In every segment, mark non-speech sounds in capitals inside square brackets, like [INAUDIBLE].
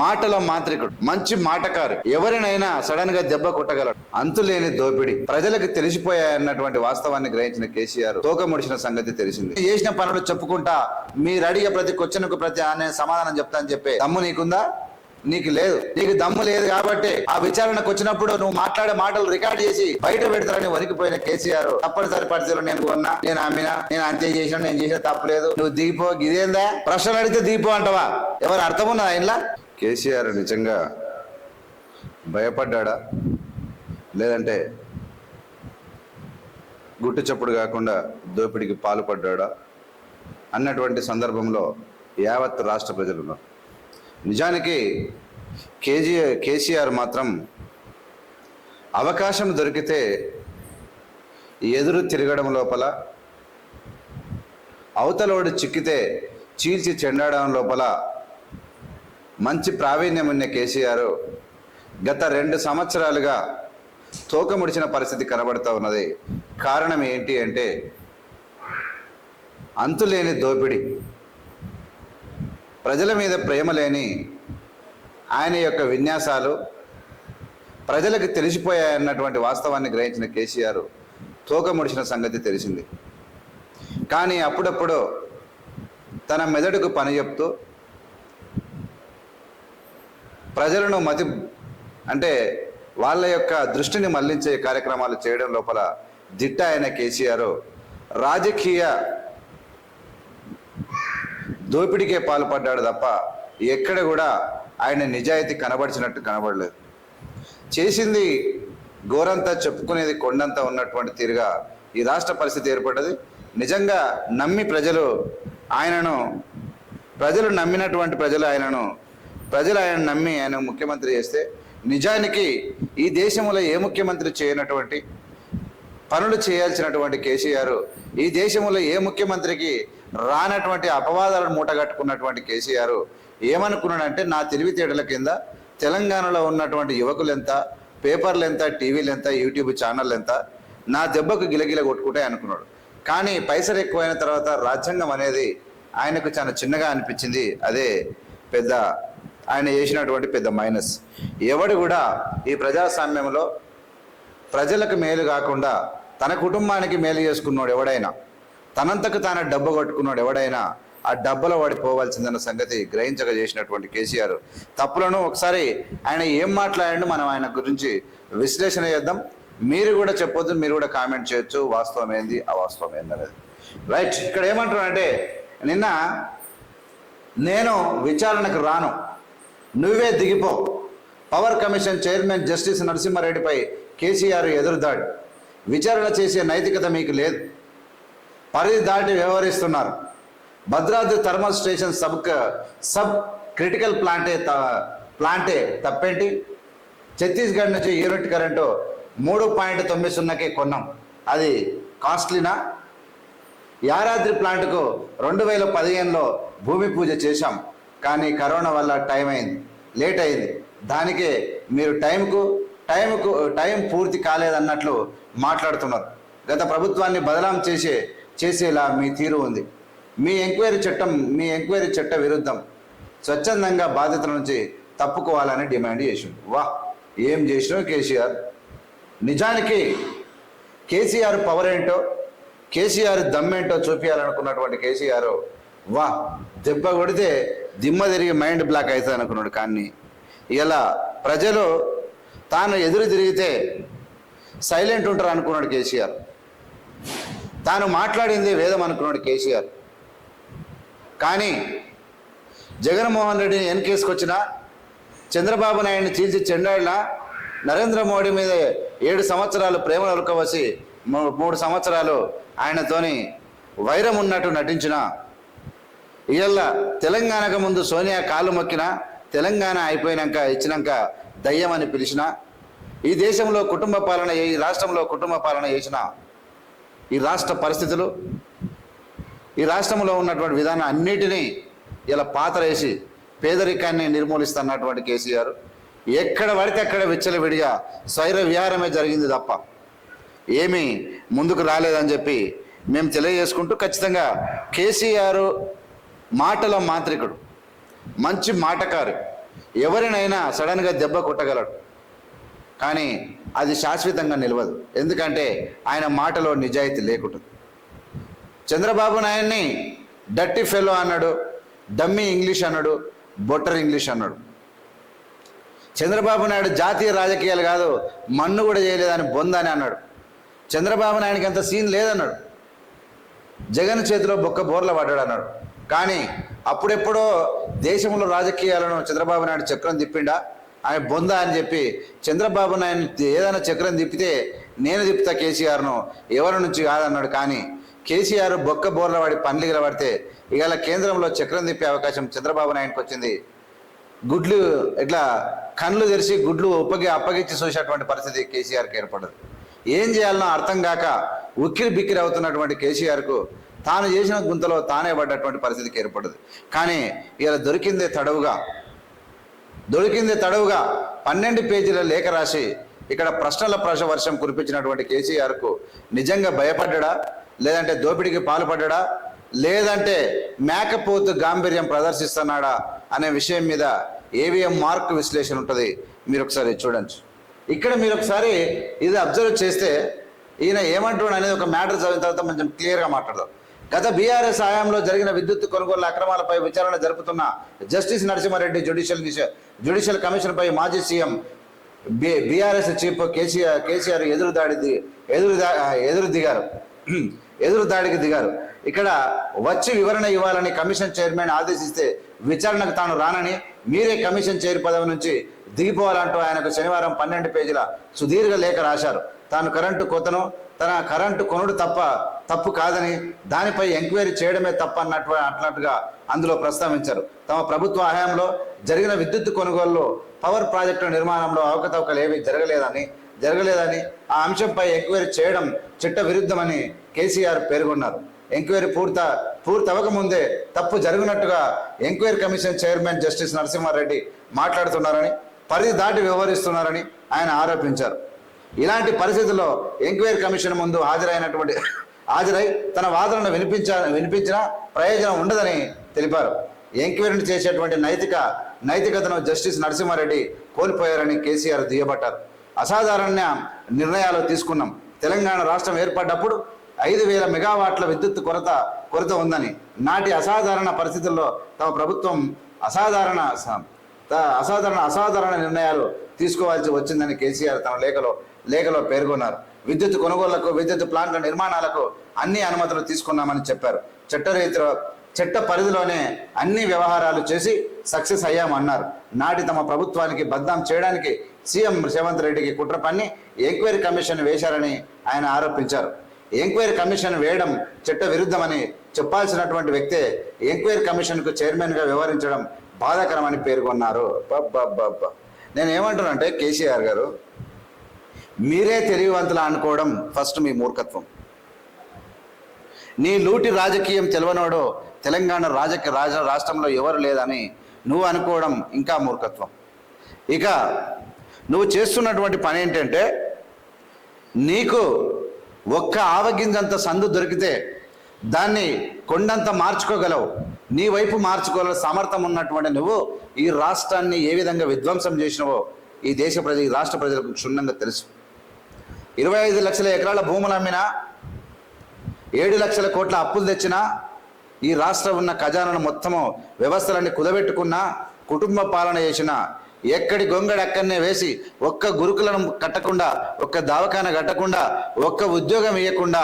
మాటల మాంత్రికుడు మంచి మాటకారు. ఎవరినైనా సడన్గా దెబ్బ కొట్టగలడు. అంతులేని దోపిడి. ప్రజలకు తెలిసిపోయాయన్నటువంటి వాస్తవాన్ని గ్రహించిన కేసీఆర్ తోక ముడిచిన సంగతి తెలిసింది. చేసిన పనులు చెప్పుకుంటా మీరు అడిగే ప్రతి క్వశ్చన్కు ప్రతి ఆ సమాధానం చెప్తా అని చెప్పే దమ్ము నీకుందా? నీకు లేదు. నీకు దమ్ము లేదు కాబట్టి ఆ విచారణకు వచ్చినప్పుడు నువ్వు మాట్లాడే మాటలు రికార్డ్ చేసి బయట పెడతారని వణికిపోయిన కేసీఆర్ తప్పనిసరి పరిస్థితుల్లో నేను కొన్నా నేను అమ్మినా నేను అంతే చేసినా నేను చేసిన తప్పలేదు నువ్వు దిగిపో ఇదేందా ప్రశ్నలు అడిగితే దిగిపో అంటవా? ఎవరు అర్థం ఉన్నదా ఇంట్లో కేసీఆర్ నిజంగా భయపడ్డా లేదంటే గుట్టు చప్పుడు కాకుండా దోపిడీకి పాల్పడ్డా అన్నటువంటి సందర్భంలో యావత్ రాష్ట్ర ప్రజలు ఉన్నారు నిజానికి కేజీ కేసీఆర్ మాత్రం అవకాశం దొరికితే ఎదురు తిరగడం లోపల అవతలోడు చిక్కితే చీల్చి చెండాడడం లోపల మంచి ప్రావీణ్యం ఉన్న కేసీఆర్ గత రెండు సంవత్సరాలుగా తోక ముడిచిన పరిస్థితి కనబడుతూ ఉన్నది. కారణం ఏంటి అంటే అంతులేని దోపిడీ. ప్రజల మీద ప్రేమ లేని ఆయన యొక్క విన్యాసాలు ప్రజలకు తెలిసిపోయాయన్నటువంటి వాస్తవాన్ని గ్రహించిన కేసీఆర్ తోక ముడిచిన సంగతి తెలిసింది. కానీ అప్పుడప్పుడు తన మెదడుకు పని చెప్తూ ప్రజలను మతి అంటే వాళ్ళ యొక్క దృష్టిని మళ్ళించే కార్యక్రమాలు చేయడం లోపల దిట్ట అయిన కేసీఆర్ రాజకీయ దోపిడికే పాల్పడ్డాడు తప్ప ఎక్కడ కూడా ఆయన నిజాయితీ కనబడిచినట్టు కనబడలేదు. చేసింది గోరంతా చెప్పుకునేది కొండంతా ఉన్నటువంటి తీరుగా ఈ రాష్ట్ర పరిస్థితి ఏర్పడ్డది. నిజంగా నమ్మి ప్రజలు ఆయనను ప్రజలు నమ్మినటువంటి ప్రజలు ఆయనను ప్రజలు ఆయన నమ్మి ఆయన ముఖ్యమంత్రి చేస్తే నిజానికి ఈ దేశంలో ఏ ముఖ్యమంత్రి చేయనటువంటి పనులు చేయాల్సినటువంటి కేసీఆర్ ఈ దేశంలో ఏ ముఖ్యమంత్రికి రానటువంటి అపవాదాలను మూటగట్టుకున్నటువంటి కేసీఆర్ ఏమనుకున్నాడంటే నా తెలివితేటల కింద తెలంగాణలో ఉన్నటువంటి యువకులు ఎంత పేపర్లు ఎంత టీవీలు ఎంత యూట్యూబ్ ఛానల్ ఎంత నా దెబ్బకు గిలగిల కొట్టుకుంటే అనుకున్నాడు. కానీ పైసలు ఎక్కువైన తర్వాత రాజ్యాంగం అనేది ఆయనకు చాలా చిన్నగా అనిపించింది. అదే పెద్ద ఆయన చేసినటువంటి పెద్ద మైనస్ ఎవడు కూడా ఈ ప్రజాస్వామ్యంలో ప్రజలకు మేలు కాకుండా తన కుటుంబానికి మేలు చేసుకున్నాడు ఎవడైనా తనంతకు తాను డబ్బు కొట్టుకున్నాడు ఎవడైనా ఆ డబ్బులో వాడి పోవాల్సిందన్న సంగతి గ్రహించక చేసినటువంటి కేసీఆర్. తప్పులను ఒకసారి ఆయన ఏం మాట్లాడండి మనం ఆయన గురించి విశ్లేషణ చేద్దాం. మీరు కూడా చెప్పొద్దు మీరు కూడా కామెంట్ చేయొచ్చు. వాస్తవం ఏంది? అవాస్తవం ఏంది అనేది. రైట్ ఇక్కడ ఏమంటారు అంటే నిన్న నేను విచారణకు రాను. నువ్వే దిగిపో. పవర్ కమిషన్ చైర్మన్ జస్టిస్ నరసింహారెడ్డిపై కేసీఆర్ ఎదురుదాడి. విచారణ చేసే నైతికత మీకు లేదు. పరిధి దాటి వ్యవహరిస్తున్నారు. Bhadradri thermal station sub sub critical ప్లాంటే ప్లాంటే తప్పేంటి? ఛత్తీస్గఢ్ నుంచి యూనిట్ కరెంటు మూడు పాయింట్ తొమ్మిది సున్నాకే కొన్నాం. అది కాస్ట్లీనా? యారాద్రి ప్లాంట్కు రెండు వేల పదిహేనులో భూమి పూజ చేశాం. కానీ కరోనా వల్ల టైం అయింది లేట్ అయింది. దానికే మీరు టైంకు టైంకు టైం పూర్తి కాలేదన్నట్లు మాట్లాడుతున్నారు. గత ప్రభుత్వాన్ని బదలాం చేసే చేసేలా మీ తీరు ఉంది. మీ ఎంక్వైరీ చట్టం మీ ఎంక్వైరీ చట్ట విరుద్ధం. స్వచ్ఛందంగా బాధ్యతల నుంచి తప్పుకోవాలని డిమాండ్ చేసిండు. వా ఏం చేసినావు కేసీఆర్. నిజానికి కేసీఆర్ పవర్ ఏంటో కేసీఆర్ దమ్మేంటో చూపించాలనుకున్నటువంటి కేసీఆర్ వా దెబ్బ కొడితే దిమ్మ తిరిగి మైండ్ బ్లాక్ అవుతుంది అనుకున్నాడు కానీ ఇలా ప్రజలు తాను ఎదురు తిరిగితే సైలెంట్ ఉంటారు అనుకున్నాడు కేసీఆర్. తాను మాట్లాడింది వేదం అనుకున్నాడు కేసీఆర్. కానీ జగన్మోహన్ రెడ్డిని ఎన్కేసుకొచ్చిన చంద్రబాబు నాయుడిని చీల్చి చెండాడిన నరేంద్ర మోడీ మీద ఏడు సంవత్సరాలు ప్రేమను ఉరకవసి మూ- మూడు సంవత్సరాలు ఆయనతోని వైరం ఉన్నట్టు నటించిన ఇవాళ తెలంగాణకు ముందు సోనియా కాలు మొక్కిన తెలంగాణ అయిపోయినాక ఇచ్చినాక దయ్యం అని పిలిచిన ఈ దేశంలో కుటుంబ పాలన ఈ రాష్ట్రంలో కుటుంబ పాలన చేసిన ఈ రాష్ట్ర పరిస్థితులు ఈ రాష్ట్రంలో ఉన్నటువంటి విధానం అన్నిటినీ ఇలా పాతరేసి పేదరికాన్ని నిర్మూలిస్తున్నటువంటి కేసీఆర్. ఎక్కడ పడితే అక్కడ విచ్చలవిడిగా స్వైర విహారమే జరిగింది తప్ప ఏమీ ముందుకు రాలేదని చెప్పి మేము తెలియజేసుకుంటూ ఖచ్చితంగా కేసీఆర్ మాటల మాంత్రికుడు మంచి మాటకారు. ఎవరినైనా సడన్గా దెబ్బ కొట్టగలడు. కానీ అది శాశ్వతంగా నిలవదు. ఎందుకంటే ఆయన మాటలో నిజాయితీ లేకుంటుంది. చంద్రబాబు నాయుడిని డట్టి ఫెలో అన్నాడు డమ్మీ ఇంగ్లీష్ అన్నాడు బొట్టర్ ఇంగ్లీష్ అన్నాడు. చంద్రబాబు నాయుడు జాతీయ రాజకీయాలు కాదు మన్ను కూడా చేయలేదని బొందని అన్నాడు. చంద్రబాబు నాయుడికి అంత సీన్ లేదన్నాడు. జగన్ చేతిలో బొక్క బోర్ల పడ్డాడు అన్నాడు. కానీ అప్పుడెప్పుడో దేశంలో రాజకీయాలను చంద్రబాబు నాయుడు చక్రం తిప్పిండా? ఆయన బొంద అని చెప్పి చంద్రబాబు నాయుడు ఏదైనా చక్రం తిప్పితే నేను తిప్పుతా కేసీఆర్ను ఎవరి నుంచి కాదన్నాడు? కానీ కేసీఆర్ బొక్క బోర్ల వాడి పనులు గిలబడితే ఇవాళ కేంద్రంలో చక్రం తిప్పే అవకాశం చంద్రబాబు నాయుడుకి వచ్చింది. గుడ్లు ఇట్లా కళ్ళు తెరిచి గుడ్లు ఉప్పగి అప్పగించి చూసేటువంటి పరిస్థితి కేసీఆర్కి ఏర్పడదు. ఏం చేయాలనో అర్థం కాక ఉక్కిరి బిక్కిరి అవుతున్నటువంటి కేసీఆర్కు తాను చేసిన గుంతలో తానే పడ్డటువంటి పరిస్థితికి ఏర్పడదు కానీ ఇలా దొరికిందే తడవుగా దొరికిందే తడవుగా పన్నెండు పేజీల లేఖ రాసి ఇక్కడ ప్రశ్నల ప్రశ వర్షం కురిపించినటువంటి కేసీఆర్కు నిజంగా భయపడ్డా? లేదంటే దోపిడీకి పాల్పడ్డా? లేదంటే మేకపోతు గాంభీర్యం ప్రదర్శిస్తున్నాడా అనే విషయం మీద ఏవిఎం మార్క్ విశ్లేషణ ఉంటుంది. మీరు ఒకసారి చూడండి. ఇక్కడ మీరు ఒకసారి ఇది అబ్జర్వ్ చేస్తే ఈయన ఏమంటున్నాడు అనేది ఒక మ్యాటర్ చదివిన తర్వాత కొంచెం క్లియర్గా మాట్లాడదాం. గత బీఆర్ఎస్ హయాంలో జరిగిన విద్యుత్ కొనుగోలు అక్రమాలపై విచారణ జరుపుతున్న జస్టిస్ నరసింహారెడ్డి జ్యుడిషియల్ జ్యుడిషియల్ కమిషన్పై మాజీ CM B BRS chief KCR KCR ఎదురు దాడి ఎదురు ఎదురు దిగారు. [CLEARS THROAT] ఎదురు దాడికి దిగారు. ఇక్కడ వచ్చి వివరణ ఇవ్వాలని కమిషన్ చైర్మన్ ఆదేశిస్తే విచారణకు తాను రానని మీరే కమిషన్ చైర్ పదవి నుంచి దిగిపోవాలంటూ ఆయనకు శనివారం పన్నెండు పేజీల సుదీర్ఘ లేఖ రాశారు. తాను కరెంటు కొతను తన కరెంటు కొనుడు తప్ప తప్పు కాదని దానిపై ఎంక్వైరీ చేయడమే తప్ప అన్నట్టు అన్నట్టుగా అందులో ప్రస్తావించారు. తమ ప్రభుత్వ హయాంలో జరిగిన విద్యుత్ కొనుగోలులో పవర్ ప్రాజెక్టు నిర్మాణంలో అవకతవకలు ఏవి జరగలేదని జరగలేదని ఆ అంశంపై ఎంక్వైరీ చేయడం చట్ట విరుద్ధమని కేసీఆర్ పేర్కొన్నారు. ఎంక్వైరీ పూర్త పూర్తవక ముందే తప్పు జరిగినట్టుగా enquiry commission chairman justice Narasimha Reddy మాట్లాడుతున్నారని పరిధి దాటి వ్యవహరిస్తున్నారని ఆయన ఆరోపించారు. ఇలాంటి పరిస్థితుల్లో ఎంక్వైరీ కమిషన్ ముందు హాజరైనటువంటి హాజరై తన వాదనను వినిపించ వినిపించిన ప్రయోజనం ఉండదని తెలిపారు. ఎంక్వైరీని చేసేటువంటి నైతిక నైతికతను జస్టిస్ నరసింహారెడ్డి కోల్పోయారని కేసీఆర్ దుయ్యబట్టారు. అసాధారణ నిర్ణయాలు తీసుకున్నాం. తెలంగాణ రాష్ట్రం ఏర్పడ్డప్పుడు ఐదు వేల మెగావాట్ల విద్యుత్ కొరత కొరత ఉందని నాటి అసాధారణ పరిస్థితుల్లో తమ ప్రభుత్వం అసాధారణ అసాధారణ అసాధారణ నిర్ణయాలు తీసుకోవాల్సి వచ్చిందని కేసీఆర్ తన లేఖలో లేఖలో పేర్కొన్నారు. విద్యుత్ కొనుగోళ్ళకు విద్యుత్ ప్లాంట్ల నిర్మాణాలకు అన్ని అనుమతులు తీసుకున్నామని చెప్పారు. చట్టరీతిలో చట్ట పరిధిలోనే అన్ని వ్యవహారాలు చేసి సక్సెస్ అయ్యామన్నారు. నాటి తమ ప్రభుత్వానికి బద్నాం చేయడానికి సీఎం రేవంత్ రెడ్డికి కుట్ర పన్ని ఎంక్వైరీ కమిషన్ వేశారని ఆయన ఆరోపించారు. ఎంక్వైరీ కమిషన్ వేయడం చట్ట విరుద్ధమని చెప్పాల్సినటువంటి వ్యక్తే ఎంక్వైరీ కమిషన్కు చైర్మన్గా వ్యవహరించడం బాధాకరమని పేర్కొన్నారు. నేను నేను ఏమంటున్నానంటే కేసీఆర్ గారు మీరే తెలివివంతులు అనుకోవడం ఫస్ట్ మీ మూర్ఖత్వం. నీ లూటి రాజకీయం తెలవనోడు తెలంగాణ రాజకీయ రాజ రాష్ట్రంలో ఎవరు లేదని నువ్వు అనుకోవడం ఇంకా మూర్ఖత్వం. ఇక నువ్వు చేస్తున్నటువంటి పని ఏంటంటే నీకు ఒక్క ఆవగింజంత సందు దొరికితే దాన్ని కొండంత మార్చుకోగలవు. నీ వైపు మార్చుకోగల సమర్థం ఉన్నటువంటి నువ్వు ఈ రాష్ట్రాన్ని ఏ విధంగా విధ్వంసం చేసినవో ఈ దేశ ప్రజ ఈ రాష్ట్ర ప్రజలకు క్షుణ్ణంగా తెలుసు. ఇరవై ఐదు లక్షల ఎకరాల భూములు అమ్మినా ఏడు లక్షల కోట్ల అప్పులు తెచ్చినా ఈ రాష్ట్రం ఉన్న ఖజానాను మొత్తము వ్యవస్థలన్నీ కుదబెట్టుకున్న కుటుంబ పాలన చేసిన ఎక్కడి గొంగడి అక్కడనే వేసి ఒక్క గురుకులను కట్టకుండా ఒక్క దవాఖాన కట్టకుండా ఒక్క ఉద్యోగం ఇవ్వకుండా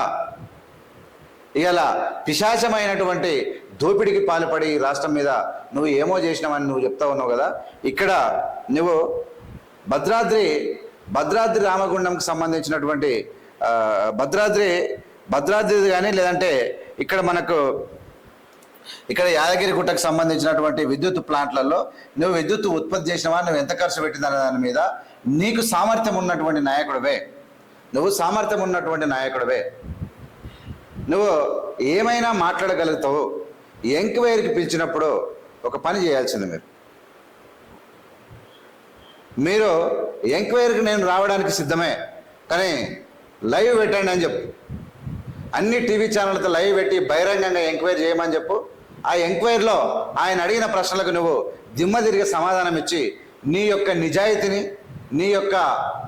ఇలా పిశాచమైనటువంటి దోపిడికి పాల్పడి ఈ రాష్ట్రం మీద నువ్వు ఏమో చేసినావని నువ్వు చెప్తా ఉన్నావు కదా. ఇక్కడ నువ్వు భద్రాద్రి భద్రాద్రి రామగుండంకి సంబంధించినటువంటి భద్రాద్రి భద్రాద్రి కానీ లేదంటే ఇక్కడ మనకు ఇక్కడ యాదగిరి గుట్టకు సంబంధించినటువంటి విద్యుత్ ప్లాంట్లలో నువ్వు విద్యుత్ ఉత్పత్తి చేసినవా నువ్వు ఎంత ఖర్చు పెట్టిందనే దాని మీద నీకు సామర్థ్యం ఉన్నటువంటి నాయకుడివే. నువ్వు సామర్థ్యం ఉన్నటువంటి నాయకుడివే. నువ్వు ఏమైనా మాట్లాడగలుగుతావు ఎంక్వైరీకి పిలిచినప్పుడు ఒక పని చేయాల్సింది మీరు. మీరు ఎంక్వైరీకి నేను రావడానికి సిద్ధమే కానీ లైవ్ పెట్టండి అని చెప్పు. అన్ని టీవీ ఛానళ్ళతో లైవ్ పెట్టి బహిరంగంగా ఎంక్వైరీ చేయమని చెప్పు. ఆ ఎంక్వైరీలో ఆయన అడిగిన ప్రశ్నలకు నువ్వు దిమ్మ తిరిగి సమాధానం ఇచ్చి నీ యొక్క నిజాయితీని నీ యొక్క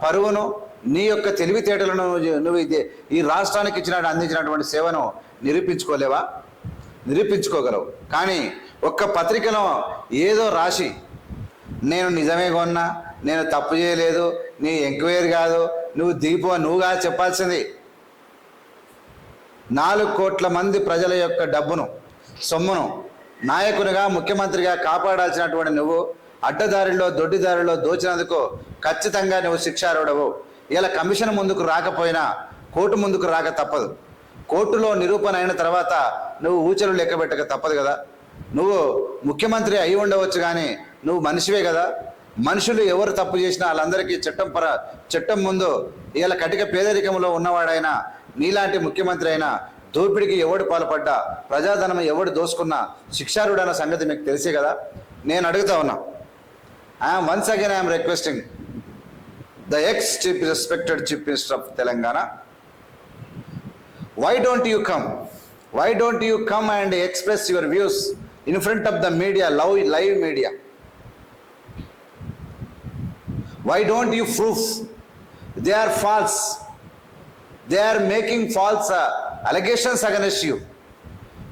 పరువును నీ యొక్క తెలివితేటలను నువ్వు- ఇది ఈ రాష్ట్రానికి ఇచ్చిన అందించినటువంటి సేవను నిరూపించుకోలేవా? నిరూపించుకోగలవు. కానీ ఒక్క పత్రికలో ఏదో రాసి నేను నిజమే కొన్నా నేను తప్పు చేయలేదు నీ ఎంక్వైరీ కాదు నువ్వు దిగిపో నువ్వుగా చెప్పాల్సింది. నాలుగు కోట్ల మంది ప్రజల యొక్క డబ్బును సొమ్మును నాయకునిగా ముఖ్యమంత్రిగా కాపాడాల్సినటువంటి నువ్వు అడ్డదారిలో దొడ్డిదారిలో దోచినందుకు ఖచ్చితంగా నువ్వు శిక్షారుడవు ఇలా కమిషన్ ముందుకు రాకపోయినా కోర్టు ముందుకు రాక తప్పదు. కోర్టులో నిరూపణ అయిన తర్వాత నువ్వు ఊచలు లెక్కబెట్టక తప్పదు కదా. నువ్వు ముఖ్యమంత్రి అయి ఉండవచ్చు కానీ నువ్వు మనిషివే కదా. మనుషులు ఎవరు తప్పు చేసినా వాళ్ళందరికీ చట్టం పర చట్టం ముందు ఇలా కటిక పేదరికంలో ఉన్నవాడైనా నీలాంటి ముఖ్యమంత్రి అయినా దోపిడికి ఎవడు పాల్పడ్డా ప్రజాధనం ఎవడు దోసుకున్నా శిక్షారుడన్న సంగతి మీకు తెలిసే కదా? నేను అడుగుతా ఉన్నా. I'm once again I'm requesting the ex chief respected chief minister of Telangana why don't you come why don't you come and express your views in front of the media love live media why don't you proof they are false they are making false allegations against you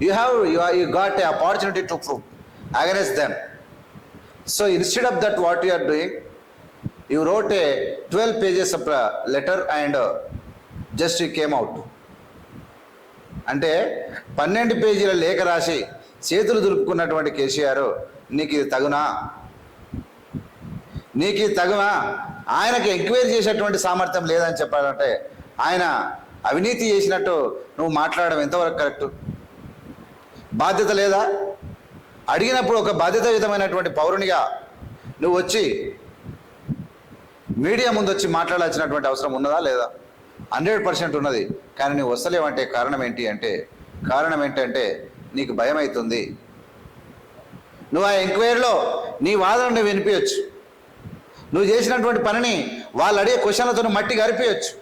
you have you you got a opportunity to proof against them so instead of that what you're doing you wrote a twelve pages of letter and just you came out అంటే పన్నెండు పేజీల లేఖ రాసి చేతులు దులుపుకున్నటువంటి కేసీఆర్ నీకు ఇది తగునా? నీకు తగువా? ఆయనకి ఎంక్వైరీ చేసేటువంటి సామర్థ్యం లేదని చెప్పాలంటే ఆయన అవినీతి చేసినట్టు నువ్వు మాట్లాడడం ఎంతవరకు కరెక్ట్? బాధ్యత లేదా? అడిగినప్పుడు ఒక బాధ్యతాయుతమైనటువంటి పౌరునిగా నువ్వు వచ్చి మీడియా ముందు వచ్చి మాట్లాడాల్సినటువంటి అవసరం ఉన్నదా లేదా? హండ్రెడ్ పర్సెంట్ ఉన్నది. కానీ నువ్వు వస్తలేవంటే కారణం ఏంటి అంటే కారణం ఏంటంటే నీకు భయం అవుతుంది నువ్వు ఆ ఎంక్వైరీలో నీ వాదన నువ్వు వినిపించచ్చు నువ్వు చేసినటువంటి పనిని వాళ్ళు అడిగే క్వశ్చన్లతో మట్టి కరిపేయచ్చు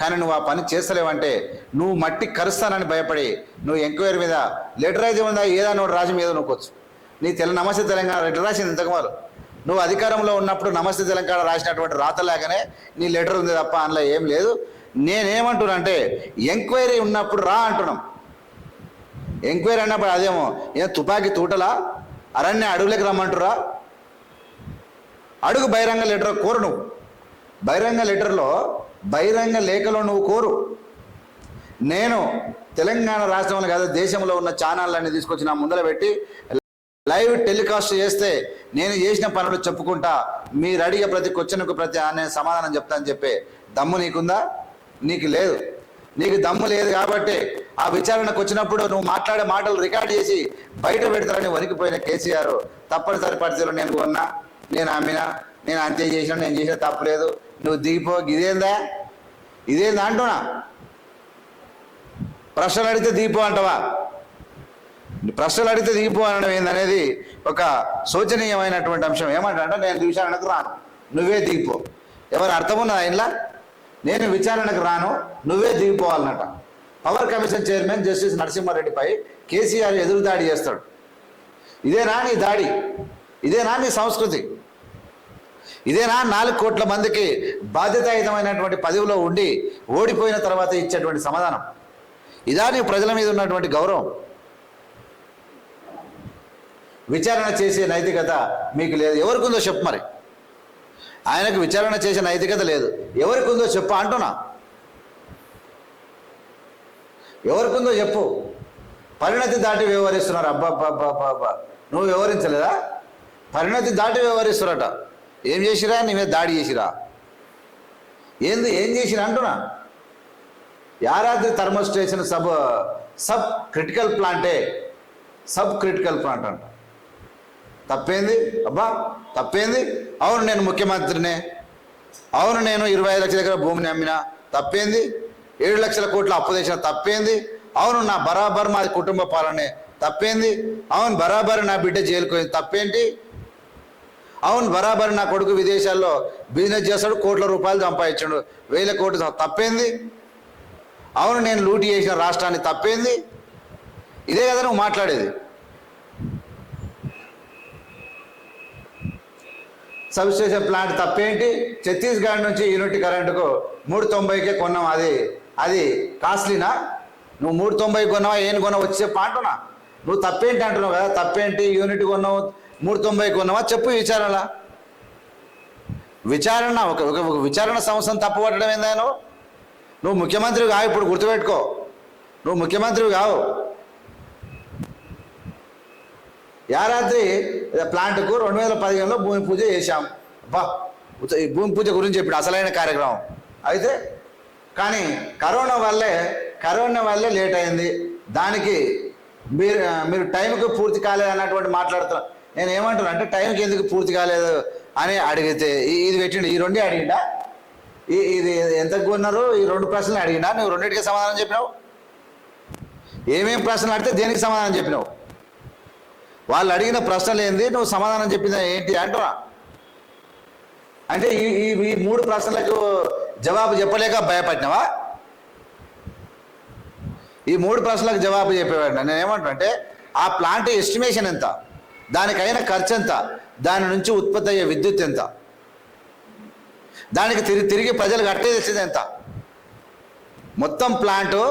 కానీ నువ్వు ఆ పని చేస్తలేవంటే నువ్వు మట్టి కరుస్తానని భయపడి నువ్వు ఎంక్వైరీ మీద లెటర్ అయితే ఉందా ఏదా నోడు రాజు మీద నొక్కొచ్చు నీ తెల నమస్తే తెలంగాణ లెటర్ రాసింది ఇంతకుమారు నువ్వు అధికారంలో ఉన్నప్పుడు నమస్తే తెలంగాణ రాసినటువంటి రాతలాగానే నీ లెటర్ ఉంది తప్ప అందులో ఏం లేదు. నేనేమంటున్నానంటే ఎంక్వైరీ ఉన్నప్పుడు రా అంటున్నాం. ఎంక్వైరీ అన్నప్పుడు అదేమో ఏం తుపాకీ తూటలా? అరణ్య అడవులకు రమ్మంటురా అడుగు బహిరంగ లెటర్ కోరు నువ్వు. బహిరంగ లెటర్లో బహిరంగ లేఖలో నువ్వు కోరు. నేను తెలంగాణ రాష్ట్రంలో కాదు దేశంలో ఉన్న ఛానళ్ళన్ని తీసుకొచ్చి నా ముందర పెట్టి లైవ్ టెలికాస్ట్ చేస్తే నేను చేసిన పనులు చెప్పుకుంటా. మీరు అడిగే ప్రతి క్వశ్చన్కు ప్రతి నేను సమాధానం చెప్తానని చెప్పే దమ్ము నీకుందా? నీకు లేదు. నీకు దమ్ము లేదు కాబట్టి ఆ విచారణకు వచ్చినప్పుడు నువ్వు మాట్లాడే మాటలు రికార్డ్ చేసి బయట పెడతారని వణికిపోయిన కేసీఆర్ తప్పనిసరి పరిస్థితుల్లో నేను కొన్నా నేను అమ్మినా నేను అంతే చేసిన నేను చేసిన తప్పలేదు నువ్వు దిగిపో ఇదేందా? ఇదేందా అంటున్నా? ప్రశ్నలు అడిగితే దిగిపో అంటవా? ప్రశ్నలు అడిగితే దిగిపో అనడం ఏందనేది ఒక శోచనీయమైనటువంటి అంశం. ఏమంటే నేను విచారణకు రాను. నువ్వే దిగిపో. ఎవరు అర్థం ఉన్నదా ఇంట్లో నేను విచారణకు రాను నువ్వే దిగిపోవాలన్నట. పవర్ కమిషన్ చైర్మన్ జస్టిస్ నరసింహారెడ్డిపై కేసీఆర్ ఎదురు దాడి చేస్తాడు. ఇదేనా నీ దాడి? ఇదేనా నీ సంస్కృతి? ఇదేనా? నాలుగు కోట్ల మందికి బాధ్యతాయుతమైనటువంటి పదవిలో ఉండి ఓడిపోయిన తర్వాత ఇచ్చేటువంటి సమాధానం. ఇదా నీ ప్రజల మీద ఉన్నటువంటి గౌరవం. విచారణ చేసే నైతికత మీకు లేదు. ఎవరికి ఉందో చెప్పు మరి. ఆయనకు విచారణ చేసే నైతికత లేదు. ఎవరికి ఉందో చెప్పు అంటున్నా. ఎవరికి ఉందో చెప్పు. పరిణతి దాటి వ్యవహరిస్తున్నారు. అబ్బా అబ్బా అబ్బా అబ్బా నువ్వు వ్యవహరించలేదా? పరిణతి దాటి వ్యవహరిస్తున్నారట ఏం చేసిరా? నీ మీద దాడి చేసిరా? ఏంది ఏం చేసిరా అంటున్నా? Yadadri thermal station sub sub critical ప్లాంటే sub critical plant అంట. తప్పేంది? అబ్బా తప్పేంది? అవును నేను ముఖ్యమంత్రినే. అవును నేను ఇరవై ఐదు లక్షల దగ్గర భూమిని అమ్మినా. తప్పేంది? ఏడు లక్షల కోట్ల అప్పు తెచ్చిన తప్పేంది? అవును నా బరాబర్ మాది కుటుంబ పాలనే. తప్పేంది? అవును బరాబర్ నా బిడ్డ జైలుకోయింది తప్పేంటి? అవును బరాబర్ నా కొడుకు విదేశాల్లో బిజినెస్ చేస్తాడు కోట్ల రూపాయలు సంపాదించాడు. వేల కోట్లు తప్పేంది? అవును నేను లూటి చేసిన రాష్ట్రాన్ని తప్పేంది? ఇదే కదా నువ్వు మాట్లాడేది. సబ్స్టేషన్ ప్లాంట్ తప్పేంటి? ఛత్తీస్గఢ్ నుంచి యూనిట్ కరెంటుకు మూడు తొంభైకే కొన్నాం. అది అది కాస్ట్లీనా? నువ్వు మూడు తొంభై కొన్నావా? ఏం కొన్నావు వచ్చే పాటునా నువ్వు తప్పేంటి అంటున్నావు కదా? తప్పేంటి? యూనిట్ కొన్నావు? మూడు తొంభై కొన్నావా చెప్పు విచారణ విచారణ ఒక ఒక విచారణ సంస్థను తప్పుపట్టడం ఏందా నువ్వు నువ్వు ముఖ్యమంత్రి కావు ఇప్పుడు గుర్తుపెట్టుకో. నువ్వు ముఖ్యమంత్రి కావు. యారాత్రి ప్లాంట్కు రెండు వేల పదిహేనులో భూమి పూజ చేశాం. బా ఈ భూమి పూజ గురించి ఇప్పుడు అసలైన కార్యక్రమం. అయితే కానీ కరోనా వల్లే కరోనా వల్లే లేట్ అయింది. దానికి మీరు మీరు టైంకి పూర్తి కాలేదు అన్నటువంటి మాట్లాడుతున్నారు నేను ఏమంటున్నా అంటే టైంకి ఎందుకు పూర్తి కాలేదు అని అడిగితే ఈ- ఇది పెట్టిండు. ఈ రెండే అడిగిండా? ఈ ఇది ఎంత కొన్నారు? ఈ రెండు ప్రశ్నలు అడిగిండా? నువ్వు రెండింటికి సమాధానం చెప్పినావు? ఏమేం ప్రశ్నలు అడిగితే దేనికి సమాధానం చెప్పినావు? వాళ్ళు అడిగిన ప్రశ్నలు ఏంది? నువ్వు సమాధానం చెప్పింది ఏంటి అంటున్నా. అంటే ఈ ఈ ఈ మూడు ప్రశ్నలకు జవాబు చెప్పలేక భయపడినావా? ఈ మూడు ప్రశ్నలకు జవాబు చెప్పేవాడిన? నేను ఏమంటున్నా అంటే ఆ ప్లాంట్ ఎస్టిమేషన్ ఎంత? దానికైన ఖర్చు ఎంత దాని నుంచి ఉత్పత్తి అయ్యే విద్యుత్ ఎంత? దానికి తిరిగి తిరిగి ప్రజలు కట్టేసేది ఎంత? మొత్తం ప్లాంటు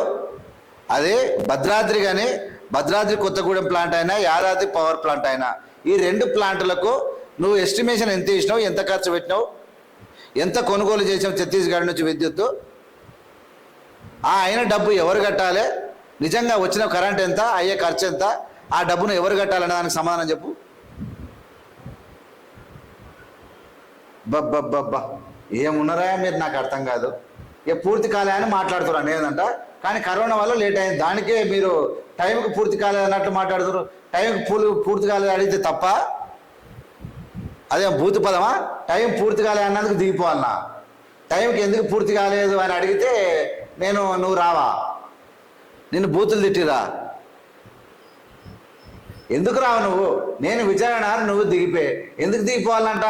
అదే భద్రాద్రి కానీ భద్రాద్రి కొత్తగూడెం ప్లాంట్ అయినా యాదాద్రి పవర్ ప్లాంట్ అయినా ఈ రెండు ప్లాంట్లకు నువ్వు ఎస్టిమేషన్ ఎంత ఇచ్చినావు ఎంత ఖర్చు పెట్టినావు ఎంత కొనుగోలు చేసావు ఛత్తీస్గఢ్ నుంచి విద్యుత్ ఆ అయిన డబ్బు ఎవరు కట్టాలి? నిజంగా వచ్చిన కరెంట్ ఎంత? అయ్యే ఖర్చు ఎంత? ఆ డబ్బును ఎవరు కట్టాలనే దానికి సమాధానం చెప్పు. బబ్బబ్బబ్బా ఏమున్నారా మీరు నాకు అర్థం కాదు. ఇక పూర్తి కాలే అని మాట్లాడుతున్నాను ఏంటంట కానీ కరోనా వల్ల లేట్ అయింది. దానికే మీరు టైంకి పూర్తి కాలేదు అన్నట్లు మాట్లాడుతున్నారు. టైంకి పూర్తి పూర్తి కాలేదు అడిగితే తప్ప? అదే భూతి పదమా? టైం పూర్తి కాలే అన్నందుకు దిగిపోవాలన్నా టైంకి ఎందుకు పూర్తి కాలేదు అని అడిగితే నేను నువ్వు రావా? నిన్ను బూతులు తిట్టిరా? ఎందుకు రావు నువ్వు? నేను విచారణ నువ్వు దిగిపోయి ఎందుకు దిగిపోవాలంట?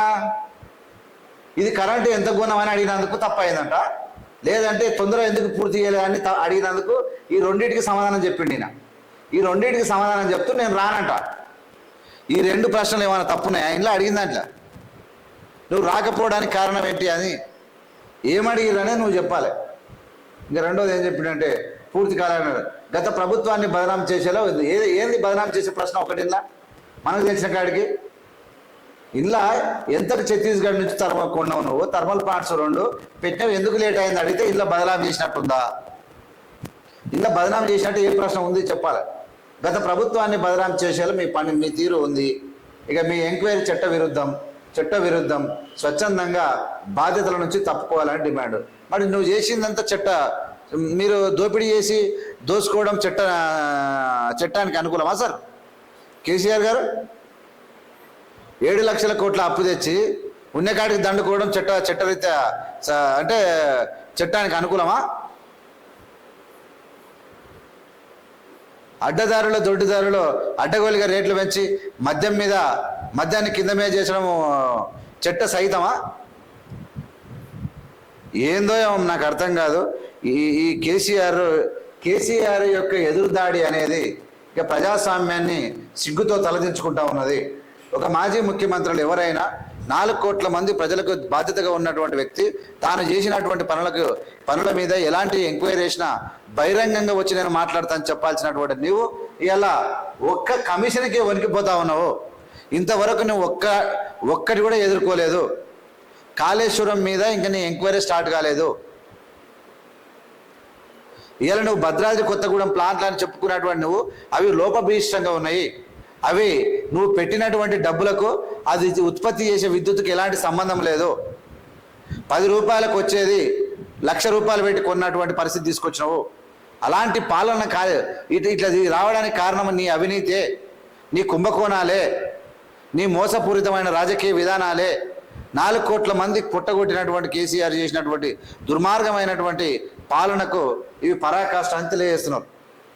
ఇది కరెంటు ఎంత కొన్నామని అడిగినందుకు తప్పైందంట. లేదంటే తొందర ఎందుకు పూర్తి చేయలేదని త- అడిగినందుకు ఈ రెండింటికి సమాధానం చెప్పిండి నేను ఈ రెండింటికి సమాధానం చెప్తూ నేను రానంట. ఈ రెండు ప్రశ్నలు ఏమైనా తప్పున్నాయా? ఇంట్లో అడిగిందంట నువ్వు రాకపోవడానికి కారణం ఏంటి అని. ఏమడిగిరనే నువ్వు చెప్పాలి. ఇంకా రెండోది ఏం చెప్పిండంటే పూర్తి కాలేదు గత ప్రభుత్వాన్ని బదనాం చేసేలా ఏది ఏంది బదనాం చేసే ప్రశ్న ఒకటి ఇందా మనకు తెలిసిన కాడికి. ఇలా ఎంత ఛత్తీస్గఢ్ నుంచి థర్మల్ కొన్నావు నువ్వు? థర్మల్ ప్లాంట్స్ రెండు. పెట్టినవి ఎందుకు లేట్ అయింది? అడిగితే ఇలా బదనాం చేసినట్టుందా? ఇలా బదనాం చేసినట్టు ఏ ప్రశ్న ఉంది చెప్పాలి. గత ప్రభుత్వాన్ని బదనాం చేసేలా మీ పని మీ తీరు ఉంది. ఇక మీ ఎంక్వైరీ చట్ట విరుద్ధం. చట్ట విరుద్ధం. స్వచ్ఛందంగా బాధ్యతల నుంచి తప్పుకోవాలని డిమాండ్. మరి నువ్వు చేసిందంతా చట్ట. మీరు దోపిడీ చేసి దోసుకోవడం చట్ట చట్టానికి అనుకూలమా సార్? కేసీఆర్ గారు ఏడు లక్షల కోట్ల అప్పు తెచ్చి ఉన్నకాడికి దండుకోవడం చట్ట చట్టరీత్యా అంటే చట్టానికి అనుకూలమా? అడ్డదారులు దొడ్డిదారులు అడ్డగోలిగా రేట్లు పెంచి మద్యం మీద మద్యాన్ని కింద మీద చేసడం చెట్ట సహితమా? ఏందో ఏమో నాకు అర్థం కాదు. ఈ ఈ కేసీఆర్ కేసీఆర్ యొక్క ఎదురుదాడి అనేది ఇక ప్రజాస్వామ్యాన్ని సిగ్గుతో తలదించుకుంటా ఉన్నది. ఒక మాజీ ముఖ్యమంత్రులు ఎవరైనా నాలుగు కోట్ల మంది ప్రజలకు బాధ్యతగా ఉన్నటువంటి వ్యక్తి తాను చేసినటువంటి పనులకు పనుల మీద ఎలాంటి ఎంక్వైరీ చేసినా బహిరంగంగా వచ్చి నేను మాట్లాడతాను చెప్పాల్సినటువంటి నీవు ఇలా ఒక్క కమిషన్కే వణికిపోతా ఉన్నావు. ఇంతవరకు నువ్వు ఒక్క ఒక్కటి కూడా ఎదుర్కోలేదు. కాళేశ్వరం మీద ఇంకా నీ ఎంక్వైరీ స్టార్ట్ కాలేదు. ఇవాళ నువ్వు భద్రాద్రి కొత్తగూడెం ప్లాంట్లు అని చెప్పుకున్నటువంటి నువ్వు అవి లోపభీష్టంగా ఉన్నాయి. అవి నువ్వు పెట్టినటువంటి డబ్బులకు అది ఉత్పత్తి చేసే విద్యుత్తుకి ఎలాంటి సంబంధం లేదు. పది రూపాయలకు వచ్చేది లక్ష రూపాయలు పెట్టి కొన్నటువంటి పరిస్థితి తీసుకొచ్చినావు. అలాంటి పాలన కా ఇటు ఇట్లా రావడానికి కారణం నీ అవినీతే నీ కుంభకోణాలే నీ మోసపూరితమైన రాజకీయ విధానాలే. నాలుగు కోట్ల మంది పుట్టగొట్టినటువంటి కేసీఆర్ చేసినటువంటి దుర్మార్గమైనటువంటి పాలనకు ఇవి పరాకాష్ట అంతలే చేస్తున్నారు